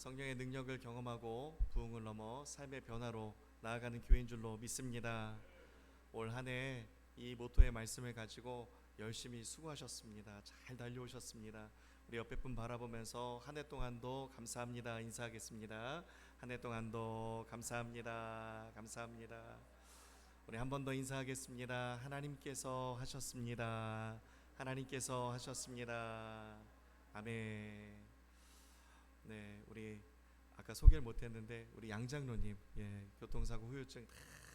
성령의 능력을 경험하고 부흥을 넘어 삶의 변화로 나아가는 교회인 줄로 믿습니다. 올 한 해 이 모토의 말씀을 가지고 열심히 수고하셨습니다. 잘 달려오셨습니다. 우리 옆에 분 바라보면서 한 해 동안도 감사합니다. 인사하겠습니다. 한 해 동안도 감사합니다. 감사합니다. 우리 한 번 더 인사하겠습니다. 하나님께서 하셨습니다. 하나님께서 하셨습니다. 아멘. 네, 우리 아까 소개를 못했는데 우리 양장로님, 예, 교통사고 후유증 다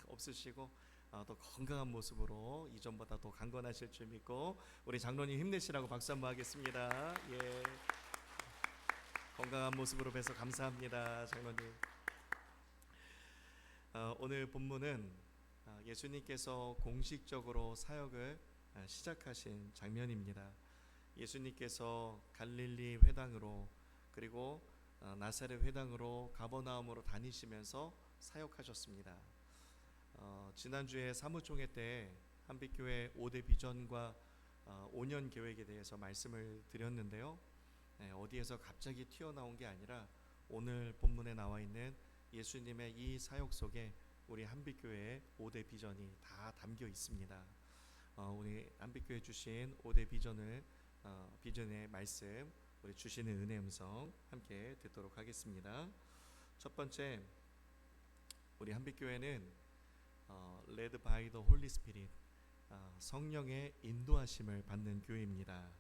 없으시고 어, 더 건강한 모습으로 이전보다 더 강건하실 줄 믿고 우리 장로님 힘내시라고 박수 한번 하겠습니다. 예, 건강한 모습으로 뵈서 감사합니다, 장로님. 어, 오늘 본문은 어, 예수님께서 공식적으로 사역을 어, 시작하신 장면입니다. 예수님께서 갈릴리 회당으로 그리고 어, 나사렛 회당으로 가버나움으로 다니시면서 사역하셨습니다. 어, 지난주에 사무총회 때 한빛교회 5대 비전과 어, 5년 계획에 대해서 말씀을 드렸는데요. 네, 어디에서 갑자기 튀어나온 게 아니라 오늘 본문에 나와 있는 예수님의 이 사역 속에 우리 한빛교회의 5대 비전이 다 담겨 있습니다. 어, 우리 한빛교회 주신 5대 비전을 어, 비전의 말씀 우리 주시는 은혜 음성 함께 듣도록 하겠습니다. 첫 번째 우리 한빛교회는 어, led by the Holy 어, 성령의 인도하심을 받는 교회입니다.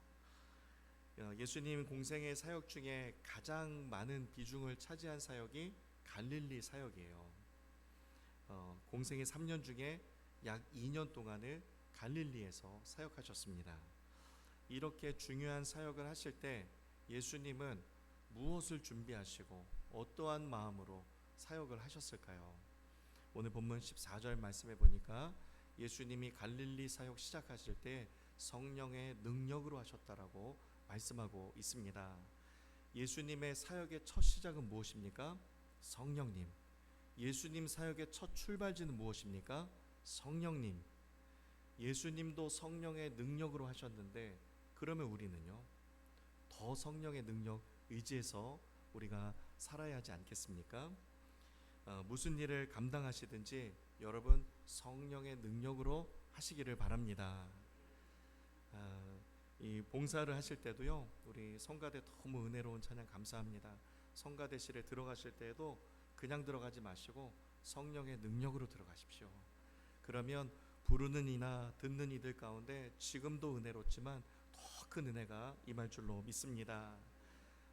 어, 예수님 공생의 사역 중에 가장 많은 비중을 차지한 사역이 갈릴리 사역이에요. 어, 공생의 3년 중에 약 2년 동안을 갈릴리에서 사역하셨습니다. 이렇게 중요한 사역을 하실 때 예수님은 무엇을 준비하시고 어떠한 마음으로 사역을 하셨을까요? 오늘 본문 14절 말씀해 보니까 예수님이 갈릴리 사역 시작하실 때 성령의 능력으로 하셨다라고 말씀하고 있습니다. 예수님의 사역의 첫 시작은 무엇입니까? 성령님. 예수님 사역의 첫 출발지는 무엇입니까? 성령님. 예수님도 성령의 능력으로 하셨는데 그러면 우리는요? 더 성령의 능력 의지해서 우리가 살아야 하지 않겠습니까? 어, 무슨 일을 감당하시든지 여러분 성령의 능력으로 하시기를 바랍니다. 아, 이 봉사를 하실 때도요, 우리 성가대 너무 은혜로운 찬양 감사합니다. 성가대실에 들어가실 때에도 그냥 들어가지 마시고 성령의 능력으로 들어가십시오. 그러면 부르는 이나 듣는 이들 가운데 지금도 은혜롭지만 더 큰 은혜가 임할 줄로 믿습니다.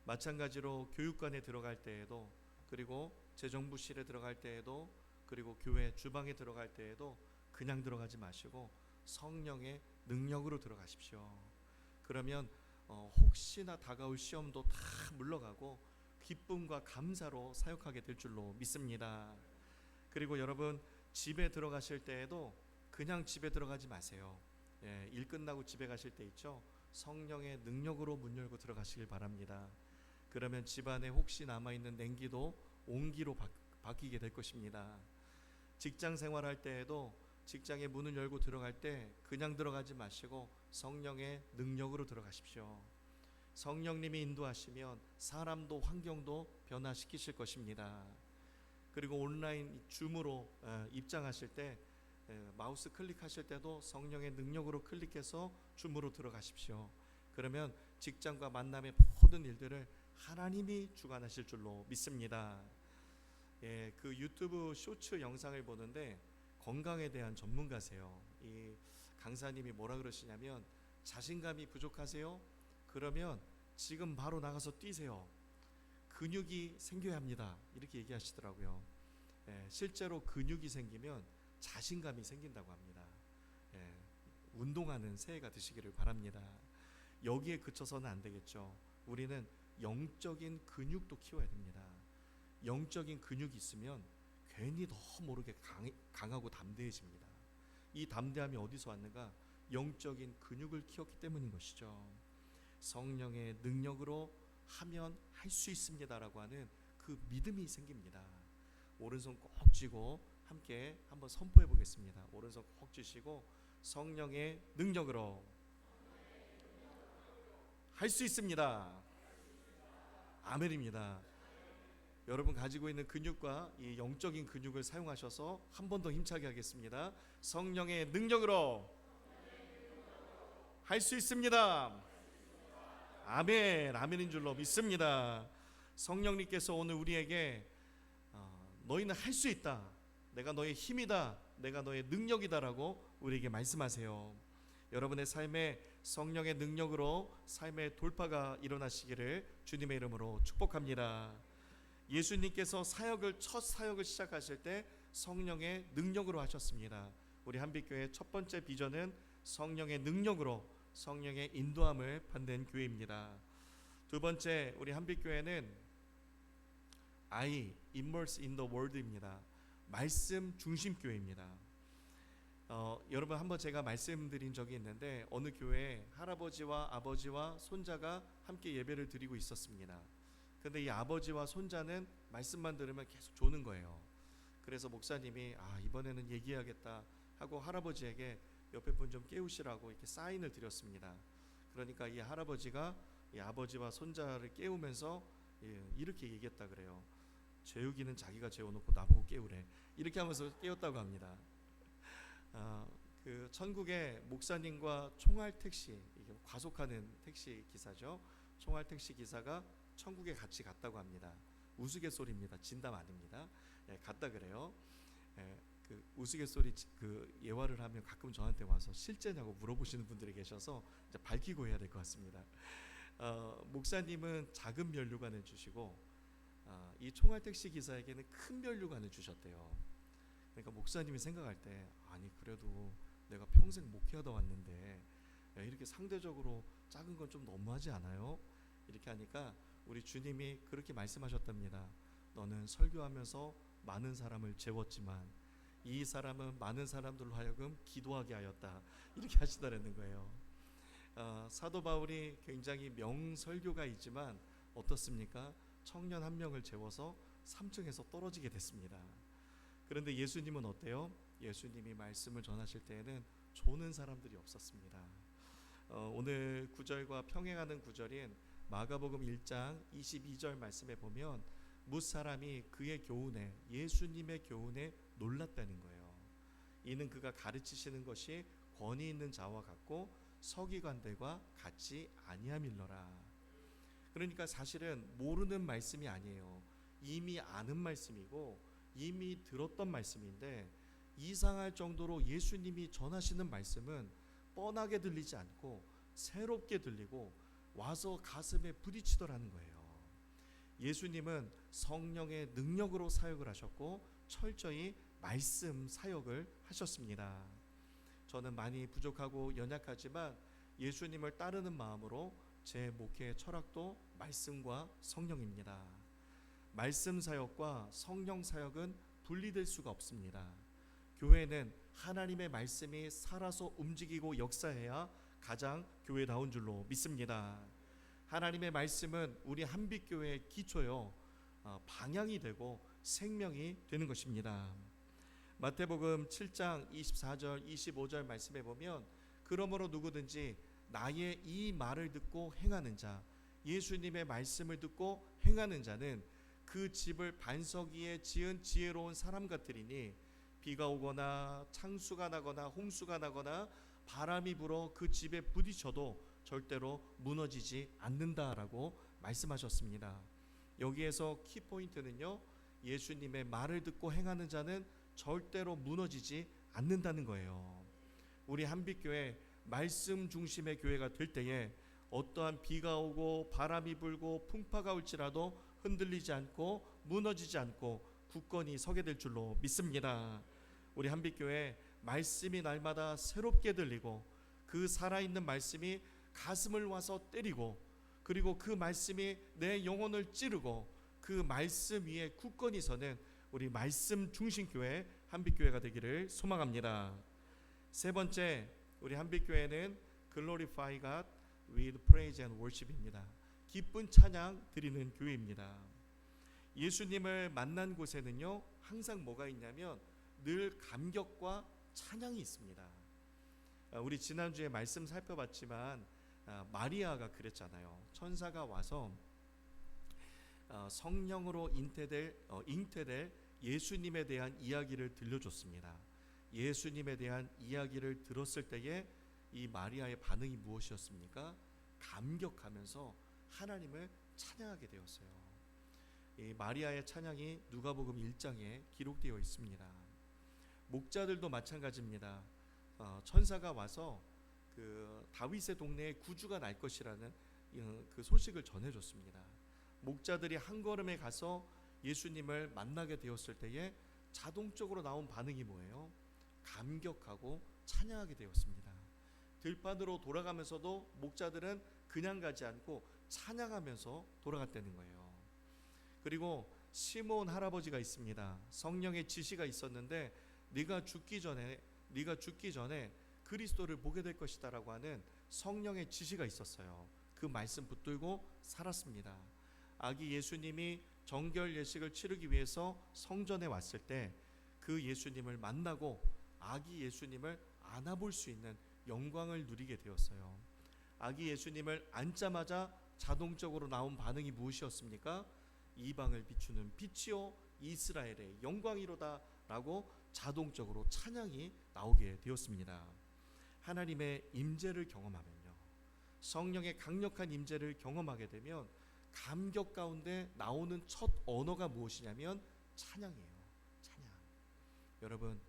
마찬가지로 교육관에 들어갈 때에도 그리고 재정부실에 들어갈 때에도 그리고 교회 주방에 들어갈 때에도 그냥 들어가지 마시고 성령의 능력으로 들어가십시오. 그러면 어, 혹시나 다가올 시험도 다 물러가고 기쁨과 감사로 사역하게 될 줄로 믿습니다. 그리고 여러분 집에 들어가실 때에도 그냥 집에 들어가지 마세요. 예, 일 끝나고 집에 가실 때 있죠. 성령의 능력으로 문 열고 들어가시길 바랍니다. 그러면 집안에 혹시 남아 있는 냉기도 온기로 바, 바뀌게 될 것입니다. 직장 생활할 때에도 직장의 문을 열고 들어갈 때 그냥 들어가지 마시고 성령의 능력으로 들어가십시오. 성령님이 인도하시면 사람도 환경도 변화시키실 것입니다. 그리고 온라인 줌으로 어, 입장하실 때 마우스 클릭하실 때도 성령의 능력으로 클릭해서 줌으로 들어가십시오. 그러면 직장과 만남의 모든 일들을 하나님이 주관하실 줄로 믿습니다. 예, 그 유튜브 쇼츠 영상을 보는데 건강에 대한 전문가세요. 이 강사님이 뭐라 그러시냐면 자신감이 부족하세요? 그러면 지금 바로 나가서 뛰세요. 근육이 생겨야 합니다. 이렇게 얘기하시더라고요. 예, 실제로 근육이 생기면 자신감이 생긴다고 합니다. 예, 운동하는 새해가 되시기를 바랍니다. 여기에 그쳐서는 안 되겠죠. 우리는 영적인 근육도 키워야 됩니다. 영적인 근육이 있으면 괜히 더 모르게 강, 강하고 담대해집니다. 이 담대함이 어디서 왔는가? 영적인 근육을 키웠기 때문인 것이죠. 성령의 능력으로 하면 할 수 있습니다라고 하는 그 믿음이 생깁니다. 오른손 꼭 쥐고 함께 한번 선포해 보겠습니다. 오른손 꼭 쥐시고 성령의 능력으로 할 수 있습니다. 아멘입니다. 여러분 가지고 있는 근육과 이 영적인 근육을 사용하셔서 한 번 더 힘차게 하겠습니다. 성령의 능력으로 할 수 있습니다. 아멘, 아멘인 줄로 믿습니다. 성령님께서 오늘 우리에게 어, 너희는 할 수 있다. 내가 너의 힘이다. 내가 너의 능력이다라고 우리에게 말씀하세요. 여러분의 삶에 성령의 능력으로 삶의 돌파가 일어나시기를 주님의 이름으로 축복합니다. 예수님께서 사역을 첫 사역을 시작하실 때 성령의 능력으로 하셨습니다. 우리 한빛교회 첫 번째 비전은 성령의 능력으로 성령의 인도함을 받는 교회입니다. 두 번째 우리 한빛교회는 I immerse in the word입니다. 말씀 중심 교회입니다. 어, 여러분 한번 제가 말씀드린 적이 있는데 어느 교회에 할아버지와 아버지와 손자가 함께 예배를 드리고 있었습니다. 근데 이 아버지와 손자는 말씀만 들으면 계속 조는 거예요. 그래서 목사님이 아 이번에는 얘기해야겠다 하고 할아버지에게 옆에 분 좀 깨우시라고 이렇게 사인을 드렸습니다. 그러니까 이 할아버지가 이 아버지와 손자를 깨우면서 예, 이렇게 얘기했다 그래요. 재욱이는 자기가 재워놓고 나보고 깨우래. 이렇게 하면서 깨웠다고 합니다. 아, 그 천국의 목사님과 총알 택시 이게 과속하는 택시 기사죠. 총알 택시 기사가 천국에 같이 갔다고 합니다. 우스갯소리입니다. 진담 아닙니다. 예, 갔다 그래요. 예, 그 우스갯소리 그 예화를 하면 가끔 저한테 와서 실제냐고 물어보시는 분들이 계셔서 이제 밝히고 해야 될 것 같습니다. 어, 목사님은 작은 면류관을 주시고 어, 이 총알 택시 기사에게는 큰 면류관을 주셨대요. 그러니까 목사님이 생각할 때 아니 그래도 내가 평생 목회하다 왔는데 야, 이렇게 상대적으로 작은 건 좀 너무하지 않아요? 이렇게 하니까 우리 주님이 그렇게 말씀하셨답니다. 너는 설교하면서 많은 사람을 재웠지만 이 사람은 많은 사람들로 하여금 기도하게 하였다. 이렇게 하시더라는 거예요. 어, 사도 바울이 굉장히 명설교가 있지만 어떻습니까? 청년 한 명을 재워서 3층에서 떨어지게 됐습니다. 그런데 예수님은 어때요? 예수님이 말씀을 전하실 때에는 조는 사람들이 없었습니다. 어, 오늘 구절과 평행하는 구절인 마가복음 1장 22절 말씀에 보면 무 사람이 그의 교훈에 예수님의 교훈에 놀랐다는 거예요. 이는 그가 가르치시는 것이 권위 있는 자와 같고 서기관들과 같이 아니함일러라. 그러니까 사실은 모르는 말씀이 아니에요. 이미 아는 말씀이고 이미 들었던 말씀인데 이상할 정도로 예수님이 전하시는 말씀은 뻔하게 들리지 않고 새롭게 들리고 와서 가슴에 부딪히더라는 거예요. 예수님은 성령의 능력으로 사역을 하셨고 철저히 말씀 사역을 하셨습니다. 저는 많이 부족하고 연약하지만 예수님을 따르는 마음으로 제 목회의 철학도 말씀과 성령입니다. 말씀 사역과 성령 사역은 분리될 수가 없습니다. 교회는 하나님의 말씀이 살아서 움직이고 역사해야 가장 교회다운 줄로 믿습니다. 하나님의 말씀은 우리 한빛교회의 기초요 어, 방향이 되고 생명이 되는 것입니다. 마태복음 7장 24절 25절 말씀에 보면 그러므로 누구든지 나의 이 말을 듣고 행하는 자 예수님의 말씀을 듣고 행하는 자는 그 집을 반석 위에 지은 지혜로운 사람 같으리니 비가 오거나 창수가 나거나 홍수가 나거나 바람이 불어 그 집에 부딪혀도 절대로 무너지지 않는다라고 말씀하셨습니다. 여기에서 키 포인트는요. 예수님의 말을 듣고 행하는 자는 절대로 무너지지 않는다는 거예요. 우리 한빛교회 말씀 중심의 교회가 될 때에 어떠한 비가 오고 바람이 불고 풍파가 올지라도 흔들리지 않고 무너지지 않고 굳건히 서게 될 줄로 믿습니다. 우리 한빛교회 말씀이 날마다 새롭게 들리고 그 살아있는 말씀이 가슴을 와서 때리고 그리고 그 말씀이 내 영혼을 찌르고 그 말씀 위에 굳건히 서는 우리 말씀 중심 교회 한빛교회가 되기를 소망합니다. 세 번째 우리 한빛교회는 Glorify God with Praise and Worship입니다. 기쁜 찬양 드리는 교회입니다. 예수님을 만난 곳에는요 항상 뭐가 있냐면 늘 감격과 찬양이 있습니다. 아, 우리 지난주에 말씀 살펴봤지만 아, 마리아가 그랬잖아요. 천사가 와서 어, 성령으로 잉태될 어, 잉태될 예수님에 대한 이야기를 들려줬습니다. 예수님에 대한 이야기를 들었을 때에 이 마리아의 반응이 무엇이었습니까? 감격하면서 하나님을 찬양하게 되었어요. 이 마리아의 찬양이 누가복음 1장에 기록되어 있습니다. 목자들도 마찬가지입니다. 어, 천사가 와서 그 다윗의 동네에 구주가 날 것이라는 어, 그 소식을 전해줬습니다. 목자들이 한 걸음에 가서 예수님을 만나게 되었을 때에 자동적으로 나온 반응이 뭐예요? 감격하고 찬양하게 되었습니다. 들판으로 돌아가면서도 목자들은 그냥 가지 않고 찬양하면서 돌아갔다는 거예요. 그리고 시몬 할아버지가 있습니다. 성령의 지시가 있었는데 네가 죽기 전에 네가 죽기 전에 그리스도를 보게 될 것이다라고 하는 성령의 지시가 있었어요. 그 말씀 붙들고 살았습니다. 아기 예수님이 정결 예식을 치르기 위해서 성전에 왔을 때 그 예수님을 만나고 아기 예수님을 안아볼 수 있는 영광을 누리게 되었어요. 아기 예수님을 앉자마자 자동적으로 나온 반응이 무엇이었습니까? 이방을 비추는 빛이요 이스라엘의 영광이로다라고 자동적으로 찬양이 나오게 되었습니다. 하나님의 임재를 경험하면요. 성령의 강력한 임재를 경험하게 되면 감격 가운데 나오는 첫 언어가 무엇이냐면 찬양이에요. 찬양. 여러분,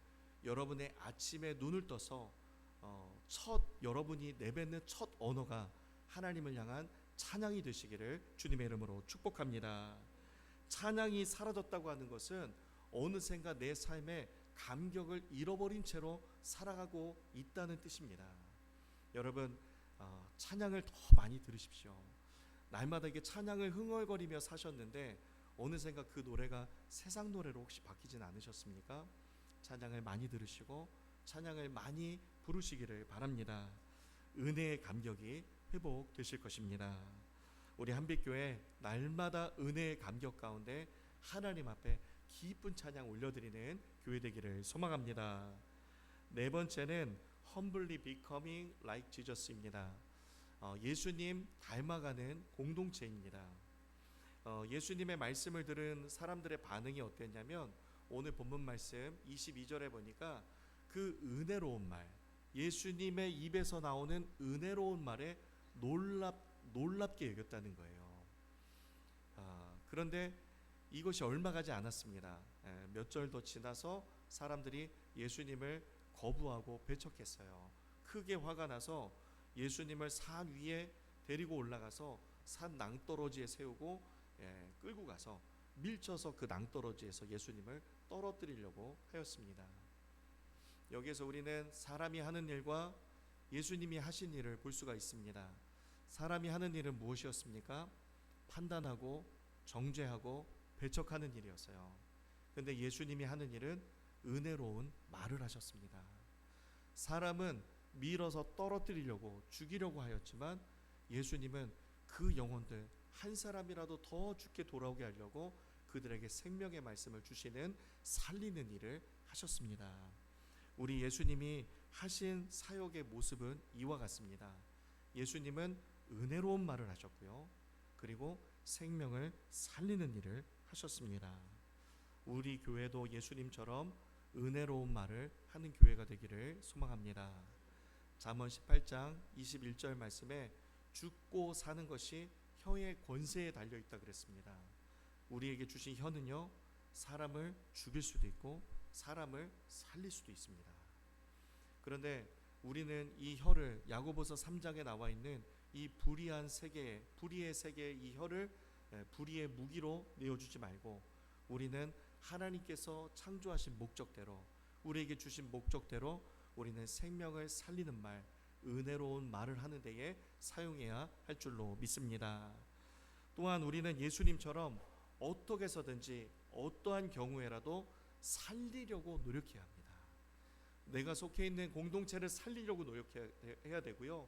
여러분의 아침에 눈을 떠서 어, 첫 여러분이 내뱉는 첫 언어가 하나님을 향한 찬양이 되시기를 주님의 이름으로 축복합니다. 찬양이 사라졌다고 하는 것은 어느샌가 내 삶에 감격을 잃어버린 채로 살아가고 있다는 뜻입니다. 여러분 어, 찬양을 더 많이 들으십시오. 날마다 이게 찬양을 흥얼거리며 사셨는데 어느샌가 그 노래가 세상 노래로 혹시 바뀌진 않으셨습니까? 찬양을 많이 들으시고 찬양을 많이 부르시기를 바랍니다. 은혜의 감격이 회복되실 것입니다. 우리 한빛교회 날마다 은혜의 감격 가운데 하나님 앞에 기쁜 찬양 올려드리는 교회 되기를 소망합니다. 네 번째는 humbly becoming like Jesus입니다. 어, 예수님 닮아가는 공동체입니다. 어, 예수님의 말씀을 들은 사람들의 반응이 어땠냐면 오늘 본문 말씀 22절에 보니까 그 은혜로운 말, 예수님의 입에서 나오는 은혜로운 말에 놀랍 놀랍게 여겼다는 거예요. 아, 그런데 이것이 얼마 가지 않았습니다. 몇절더 지나서 사람들이 예수님을 거부하고 배척했어요. 크게 화가 나서 예수님을 산 위에 데리고 올라가서 산 낭떠러지에 세우고 예, 끌고 가서 밀쳐서 그 낭떠러지에서 예수님을 떨어뜨리려고 하였습니다. 여기에서 우리는 사람이 하는 일과 예수님이 하신 일을 볼 수가 있습니다. 사람이 하는 일은 무엇이었습니까? 판단하고 정죄하고 배척하는 일이었어요. 근데 예수님이 하는 일은 은혜로운 말을 하셨습니다. 사람은 밀어서 떨어뜨리려고 죽이려고 하였지만 예수님은 그 영혼들 한 사람이라도 더 죽게 돌아오게 하려고 그들에게 생명의 말씀을 주시는 살리는 일을 하셨습니다. 우리 예수님이 하신 사역의 모습은 이와 같습니다. 예수님은 은혜로운 말을 하셨고요. 그리고 생명을 살리는 일을 하셨습니다. 우리 교회도 예수님처럼 은혜로운 말을 하는 교회가 되기를 소망합니다. 잠언 18장 21절 말씀에 죽고 사는 것이 혀의 권세에 달려 있다 그랬습니다. 우리에게 주신 혀는요 사람을 죽일 수도 있고 사람을 살릴 수도 있습니다. 그런데 우리는 이 혀를 야고보서 3장에 나와 있는 이 불의한 세계, 불의의 세계의 이 혀를 불의의 무기로 내어주지 말고 우리는 하나님께서 창조하신 목적대로 우리에게 주신 목적대로 우리는 생명을 살리는 말, 은혜로운 말을 하는 데에 사용해야 할 줄로 믿습니다. 또한 우리는 예수님처럼 어떻게 해서든지 어떠한 경우에라도 살리려고 노력해야 합니다. 내가 속해 있는 공동체를 살리려고 노력해야 되고요.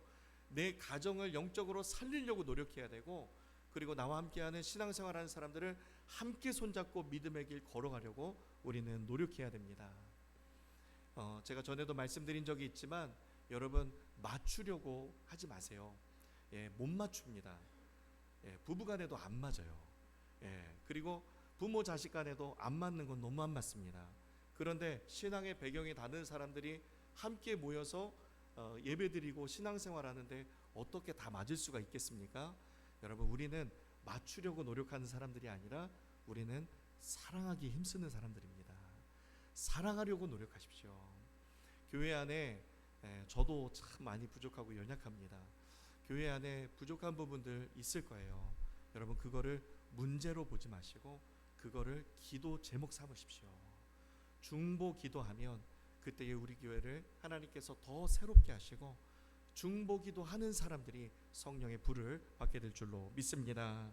내 가정을 영적으로 살리려고 노력해야 되고 그리고 나와 함께하는 신앙생활하는 사람들을 함께 손잡고 믿음의 길 걸어가려고 우리는 노력해야 됩니다. 어, 제가 전에도 말씀드린 적이 있지만 여러분 맞추려고 하지 마세요. 예, 못 맞춥니다. 예, 부부간에도 안 맞아요. 예, 그리고 부모 자식 간에도 안 맞는 건 너무 안 맞습니다. 그런데 신앙의 배경이 다른 사람들이 함께 모여서 어, 예배드리고 신앙생활하는데 어떻게 다 맞을 수가 있겠습니까? 여러분 우리는 맞추려고 노력하는 사람들이 아니라 우리는 사랑하기 힘쓰는 사람들입니다. 사랑하려고 노력하십시오. 교회 안에 예, 저도 참 많이 부족하고 연약합니다. 교회 안에 부족한 부분들 있을 거예요. 여러분 그거를 문제로 보지 마시고 그거를 기도 제목 삼으십시오. 중보 기도하면 그때에 우리 교회를 하나님께서 더 새롭게 하시고 중보 기도하는 사람들이 성령의 불을 받게 될 줄로 믿습니다.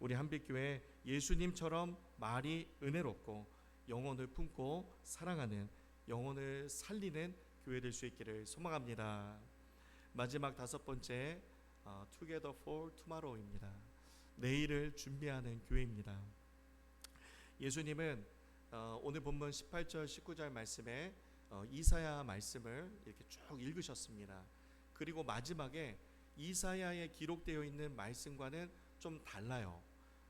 우리 한빛교회 예수님처럼 말이 은혜롭고 영혼을 품고 사랑하는 영혼을 살리는 교회 될 수 있기를 소망합니다. 마지막 다섯 번째 어, Together for Tomorrow입니다. 내일을 준비하는 교회입니다. 예수님은 어, 오늘 본문 18절 19절 말씀에 어, 이사야 말씀을 이렇게 쭉 읽으셨습니다. 그리고 마지막에 이사야에 기록되어 있는 말씀과는 좀 달라요.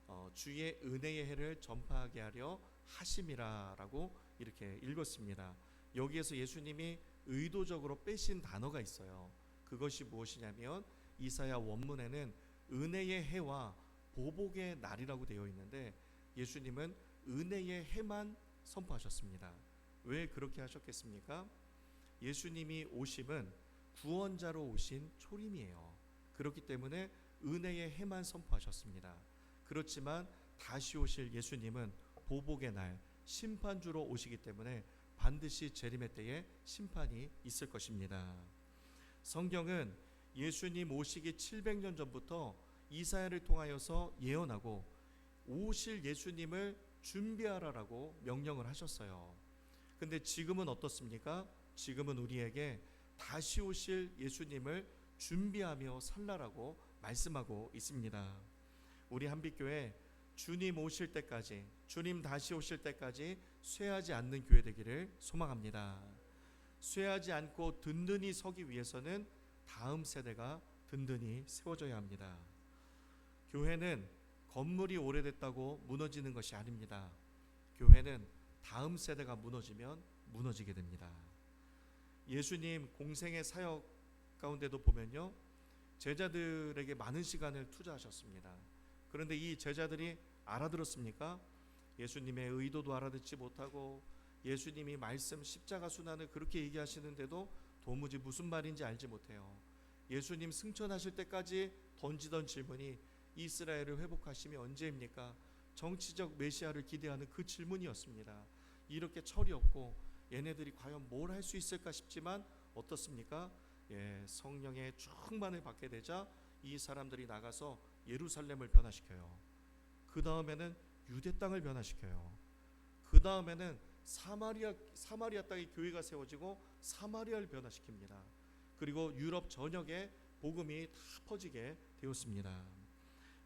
어, 주의 은혜의 해를 전파하게 하려 하심이라라고 이렇게 읽었습니다. 여기에서 예수님이 의도적으로 빼신 단어가 있어요. 그것이 무엇이냐면 이사야 원문에는 은혜의 해와 보복의 날이라고 되어 있는데 예수님은 은혜의 해만 선포하셨습니다. 왜 그렇게 하셨겠습니까? 예수님이 오심은 구원자로 오신 초림이에요. 그렇기 때문에 은혜의 해만 선포하셨습니다. 그렇지만 다시 오실 예수님은 보복의 날 심판주로 오시기 때문에 반드시 재림의 때에 심판이 있을 것입니다. 성경은 예수님 오시기 700년 전부터 이사야를 통하여서 예언하고 오실 예수님을 준비하라라고 명령을 하셨어요. 근데 지금은 어떻습니까? 지금은 우리에게 다시 오실 예수님을 준비하며 살라라고 말씀하고 있습니다. 우리 한빛교회 주님 오실 때까지 주님 다시 오실 때까지 쇠하지 않는 교회 되기를 소망합니다. 쇠하지 않고 든든히 서기 위해서는 다음 세대가 든든히 세워져야 합니다. 교회는 건물이 오래됐다고 무너지는 것이 아닙니다. 교회는 다음 세대가 무너지면 무너지게 됩니다. 예수님 공생의 사역 가운데도 보면요. 제자들에게 많은 시간을 투자하셨습니다. 그런데 이 제자들이 알아들었습니까? 예수님의 의도도 알아듣지 못하고 예수님이 말씀 십자가 순환을 그렇게 얘기하시는데도 도무지 무슨 말인지 알지 못해요. 예수님 승천하실 때까지 던지던 질문이 이스라엘을 회복하심이 언제입니까? 정치적 메시아를 기대하는 그 질문이었습니다. 이렇게 철이 없고 얘네들이 과연 뭘 할 수 있을까 싶지만 어떻습니까? 예, 성령의 충만을 받게 되자 이 사람들이 나가서 예루살렘을 변화시켜요. 그 다음에는 유대 땅을 변화시켜요. 그 다음에는 사마리아 사마리아 땅에 교회가 세워지고 사마리아를 변화시킵니다. 그리고 유럽 전역에 복음이 다 퍼지게 되었습니다.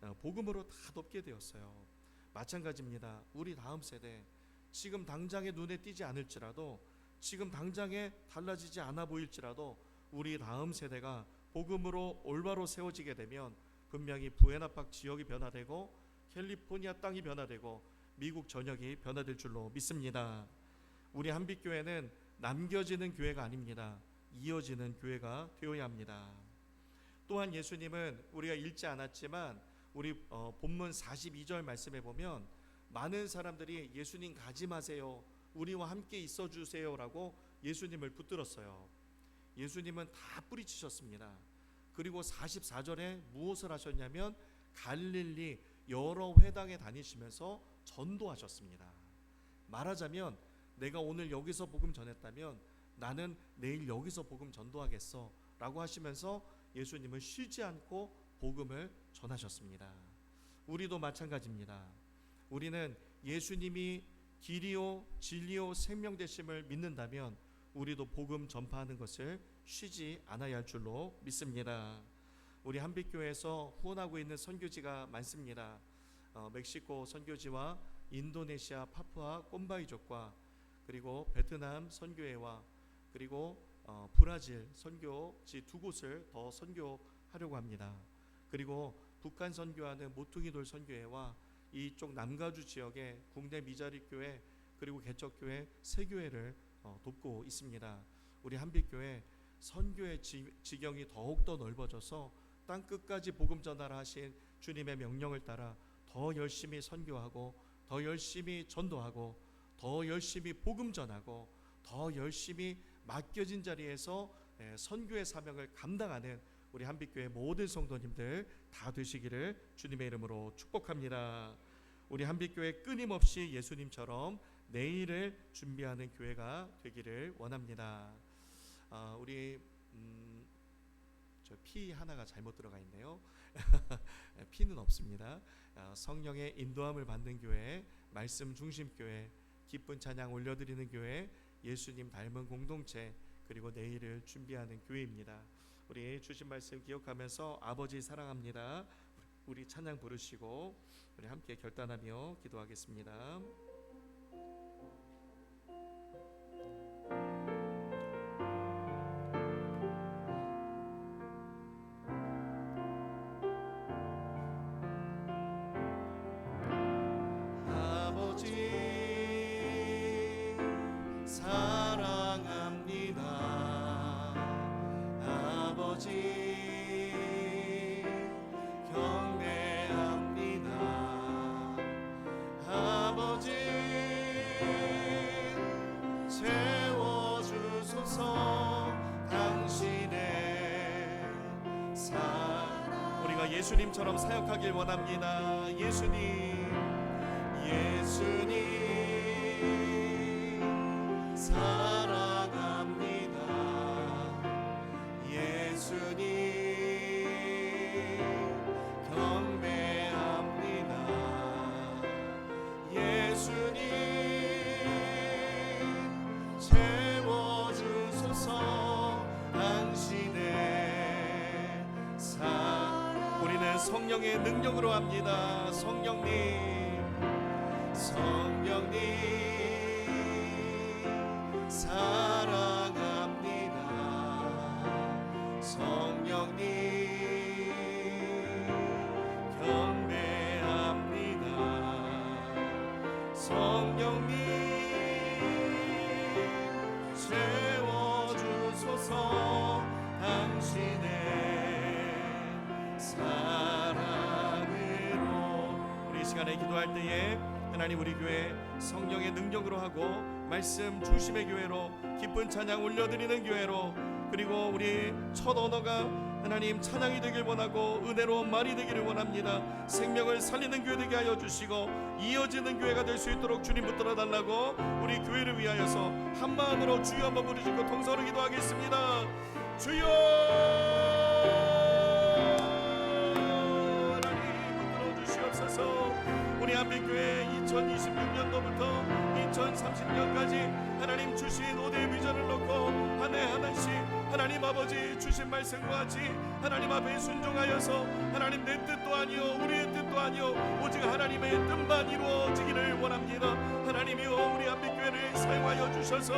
어, 복음으로 다 덮게 되었어요. 마찬가지입니다. 우리 다음 세대 지금 당장에 눈에 띄지 않을지라도 지금 당장에 달라지지 않아 보일지라도 우리 다음 세대가 복음으로 올바로 세워지게 되면 분명히 부에나팍 지역이 변화되고 캘리포니아 땅이 변화되고 미국 전역이 변화될 줄로 믿습니다. 우리 한빛교회는 남겨지는 교회가 아닙니다. 이어지는 교회가 되어야 합니다. 또한 예수님은 우리가 읽지 않았지만 우리 어, 본문 42절 말씀에 보면 많은 사람들이 예수님 가지 마세요. 우리와 함께 있어 주세요라고 예수님을 붙들었어요. 예수님은 다 뿌리치셨습니다. 그리고 44절에 무엇을 하셨냐면 갈릴리 여러 회당에 다니시면서 전도하셨습니다. 말하자면 내가 오늘 여기서 복음 전했다면 나는 내일 여기서 복음 전도하겠어 라고 하시면서 예수님은 쉬지 않고 복음을 전하셨습니다. 우리도 마찬가지입니다. 우리는 예수님이 길이요 진리요 생명 되심을 믿는다면 우리도 복음 전파하는 것을 쉬지 않아야 할 줄로 믿습니다. 우리 한빛교회에서 후원하고 있는 선교지가 많습니다. 어, 멕시코 선교지와 인도네시아 파푸아 꼼바이족과 그리고 베트남 선교회와 그리고 어, 브라질 선교지 두 곳을 더 선교하려고 합니다. 그리고 북한 선교하는 모퉁이돌 선교회와 이쪽 남가주 지역에 국내 미자리 교회 그리고 개척 교회 세 교회를 어, 돕고 있습니다. 우리 한빛교회 선교의 지, 지경이 더욱 더 넓어져서 땅 끝까지 복음 전달하신 주님의 명령을 따라 더 열심히 선교하고 더 열심히 전도하고 더 열심히 복음 전하고 더 열심히 맡겨진 자리에서 예, 선교의 사명을 감당하는 우리 한빛교회 모든 성도님들 다 되시기를 주님의 이름으로 축복합니다. 우리 한빛교회 끊임없이 예수님처럼 내일을 준비하는 교회가 되기를 원합니다. 아, 우리 음, 저피 하나가 잘못 들어가 있네요. 피는 없습니다. 아, 성령의 인도함을 받는 교회, 말씀 중심 교회, 기쁜 찬양 올려드리는 교회, 예수님 닮은 공동체, 그리고 내일을 준비하는 교회입니다. 우리 주신 말씀 기억하면서 아버지 사랑합니다. 우리 찬양 부르시고 우리 함께 결단하며 기도하겠습니다. 예수님처럼 사역하길 원합니다. 예수님 예수님 성령의 능력으로 합니다. 성령님 성령님 사랑합니다. 성 시간에 기도할 때에 하나님 우리 교회 성령의 능력으로 하고 말씀 중심의 교회로 기쁜 찬양 올려드리는 교회로 그리고 우리 첫 언어가 하나님 찬양이 되길 원하고 은혜로운 말이 되기를 원합니다. 생명을 살리는 교회 되게 하여 주시고 이어지는 교회가 될 수 있도록 주님 붙들어 달라고 우리 교회를 위하여서 한 마음으로 주여 한번 부르시고 통성으로 기도하겠습니다. 주여 주시옵소서 우리 한빛교회 2026년도부터 2030년까지 하나님 주신 오대 비전을 놓고 한 해 하나씩 하나님 아버지 주신 말씀과 같이 하나님 앞에 순종하여서 하나님 내 뜻도 아니요 우리의 뜻도 아니요 오직 하나님의 뜻만 이루어지기를 원합니다. 하나님이여 우리 한빛교회를 사용하여 주셔서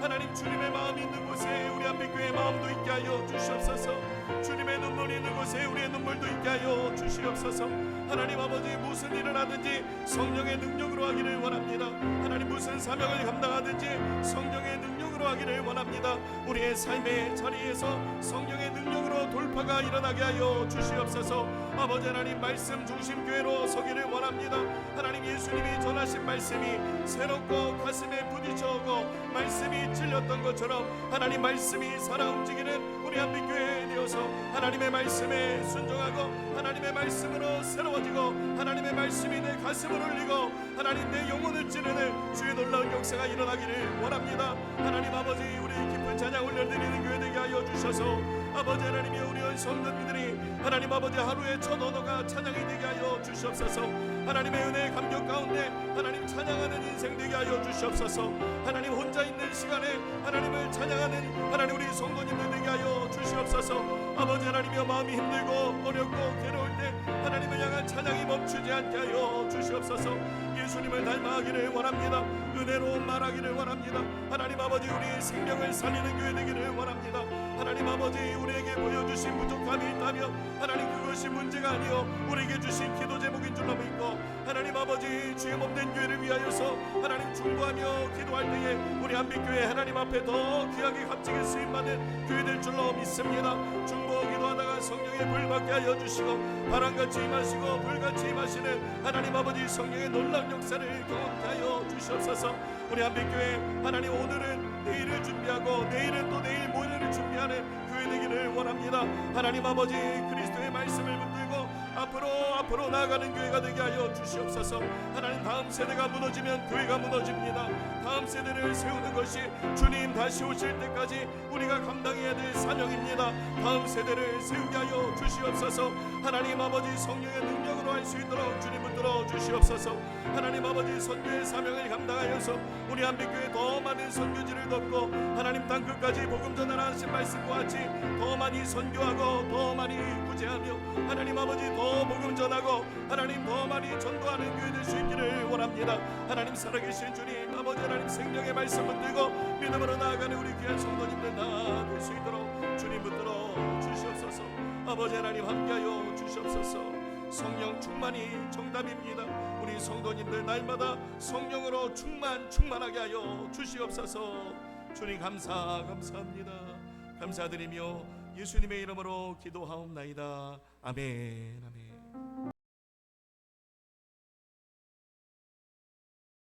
하나님 주님의 마음이 있는 곳에 우리 한빛교회의 마음도 있게 하여 주시옵소서. 주님의 눈물이 있는 곳에 우리의 눈물도 있게 하여 주시옵소서 하나님 아버지 무슨 일을 하든지 성령의 능력으로 하기를 원합니다. 하나님 무슨 사명을 감당하든지 성령의 능력으로 하기를 원합니다. 우리의 삶의 자리에서 성령의 능력으로 돌파가 일어나게 하여 주시옵소서 아버지 하나님 말씀 중심 교회로 서기를 원합니다. 하나님 예수님이 전하신 말씀이 새롭고 가슴에 부딪혀오고 말씀이 찔렸던 것처럼 하나님 말씀이 살아 움직이는 우리 한빛교회 되어서 하나님의 말씀에 순종하고 하나님의 말씀으로 새로워지고 하나님의 말씀이 내 가슴을 울리고 하나님 내 영혼을 찌르는 주의 놀라운 역사가 일어나기를 원합니다. 하나님 아버지 우리 기쁜 찬양 올려드리는 교회 되게 하여 주셔서 아버지 하나님이 우리 온 성도님들이 하나님 아버지 하루의 첫 언어가 찬양이 되게 하여 주시옵소서. 하나님의 은혜의 감격 가운데 하나님 찬양하는 인생 되게 하여 주시옵소서. 하나님 혼자 있는 시간에 하나님을 찬양하는 하나님 우리 성도님들 되게 하여 주시옵소서. 아버지 하나님이여 마음이 힘들고 어렵고 괴로울 때 하나님을 향한 찬양이 멈추지 않게 하여 주시옵소서. 예수님을 닮아가기를 원합니다. 은혜로운 말하기를 원합니다. 하나님 아버지 우리의 생명을 살리는 교회 되기를 원합니다 주신 부족함이 있다면 하나님 그것이 문제가 아니요. 우리에게 주신 기도 제목인 줄로 믿고 하나님 아버지 주의 몸된 교회를 위하여서 하나님 중보하며 기도할 때에 우리 한빛교회 하나님 앞에 더 귀하게 값지게 쓰임받는 교회 될 줄로 믿습니다. 중보 기도하다가 성령의 불 받게 하여 주시고 바람같이 임하시고 불같이 임하시는 하나님 아버지 성령의 놀라운 역사를 경험케 하여 주시옵소서. 우리 한빛교회 하나님 오늘은 내일을 준비하고 내일은 또 내일 모레를 준비하는 되기를 원합니다. 하나님 아버지 그리스도의 말씀을 붙들고 앞으로 앞으로 나아가는 교회가 되게 하여 주시옵소서. 하나님 다음 세대가 무너지면 교회가 무너집니다. 다음 세대를 세우는 것이 주님 다시 오실 때까지 우리가 감당해야 될 사명입니다. 다음 세대를 세우게 하여 주시옵소서. 하나님 아버지 성령의 능력 으로 할수 있도록 주님 붙들어 주시옵소서. 하나님 아버지 선교의 사명을 감당하여서 우리 한빛교회 더 많은 선교지를 덮고 하나님 땅 끝까지 복음 전하라는 말씀과 같이 더 많이 선교하고 더 많이 구제하며 하나님 아버지 더 복음 전하고 하나님 더 많이 전도하는 교회 될 수 있기를 원합니다. 하나님 살아계신 주님 아버지 하나님 생명의 말씀 붙들고 믿음으로 나아가는 우리 귀한 성도님들 다 될 수 있도록 주님 붙들어 주시옵소서. 아버지 하나님 함께하여 주시옵소서 성령 충만이 정답입니다. 우리 성도님들 날마다 성령으로 충만 충만하게 하여 주시옵소서. 주님 감사 감사합니다. 감사드리며 예수님의 이름으로 기도하옵나이다. 아멘 아멘